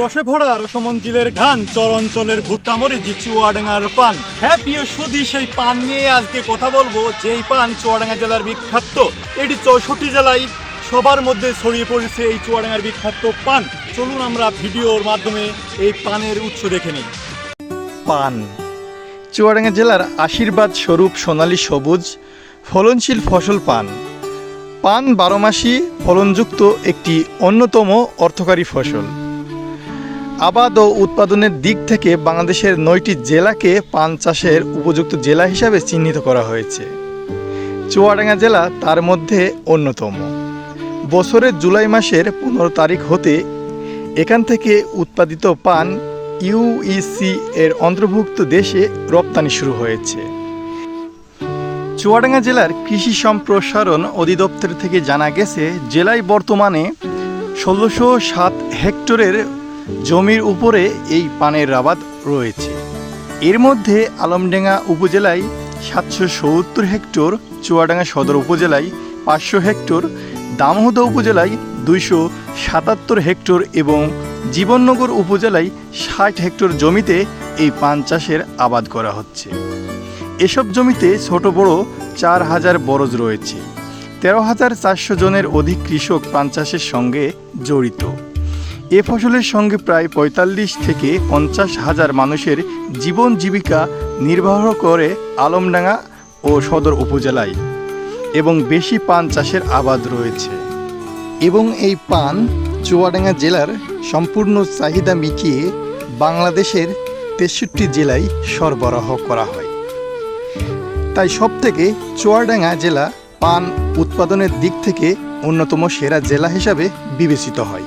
রসে ভরা রসমঞ্জিলের ঘান চর অঞ্চলের ভুট্টামরিচি চুয়াডাঙ্গার পান। হ্যাঁ প্রিয় সুদি সেই পান নিয়ে আজকে কথা বলব। যেই পান চুয়াডাঙ্গা জেলার বিখ্যাত, এটি চৌষট্টি জেলায় সবার মধ্যে ছড়িয়ে পড়েছে এই চুয়াডাঙ্গার বিখ্যাত পান। চলুন আমরা ভিডিওর মাধ্যমে এই পানের উৎস দেখে নিই। পান। চুয়াডাঙ্গা জেলার আশীর্বাদ স্বরূপ সোনালী সবুজ, ফলনশীল ফসল পান। পান বারোমাসি ফলনযুক্ত একটি অন্যতম অর্থকারী ফসল। আবাদ ও উৎপাদনের দিক থেকে বাংলাদেশের নয়টি জেলাকে পান চাষের উপযুক্ত জেলা হিসাবে চিহ্নিত করা হয়েছে। চুয়াডাঙ্গা জেলা তার মধ্যে অন্যতম। বছরের জুলাই মাসের পনেরো তারিখ হতে এখান থেকে উৎপাদিত পান ইউইসি এর অন্তর্ভুক্ত দেশে রপ্তানি শুরু হয়েছে। চুয়াডাঙ্গা জেলার কৃষি সম্প্রসারণ অধিদপ্তর থেকে জানা গেছে, জেলায় বর্তমানে ষোলোশো সাত হেক্টরের জমির উপরে এই পানের আবাদ রয়েছে। এর মধ্যে আলমডাঙ্গা উপজেলায় সাতশো সত্তর হেক্টর, চুয়াডাঙ্গা সদর উপজেলায় পাঁচশো হেক্টর দামোহদা উপজেলায় দুইশো সাতাত্তর হেক্টর এবং জীবননগর উপজেলায় ষাট হেক্টর জমিতে এই পান চাষের আবাদ করা হচ্ছে। এসব জমিতে ছোট বড় চার হাজার বরজ রয়েছে। তেরো হাজার চারশো জনের অধিক কৃষক পান চাষের সঙ্গে জড়িত। এ ফসলের সঙ্গে প্রায় পঁয়তাল্লিশ থেকে পঞ্চাশ হাজার মানুষের জীবন জীবিকা নির্বাহ করে আলমডাঙ্গা ও সদর উপজেলায়। এবং বেশি পান চাষের আবাদ রয়েছে। এবং এই পান চুয়াডাঙ্গা জেলার সম্পূর্ণ চাহিদা মিটিয়ে বাংলাদেশের তেষট্টি জেলায় সরবরাহ করা হয়। তাই সব থেকে চুয়াডাঙ্গা জেলা পান উৎপাদনের দিক থেকে অন্যতম সেরা জেলা হিসাবে বিবেচিত হয়।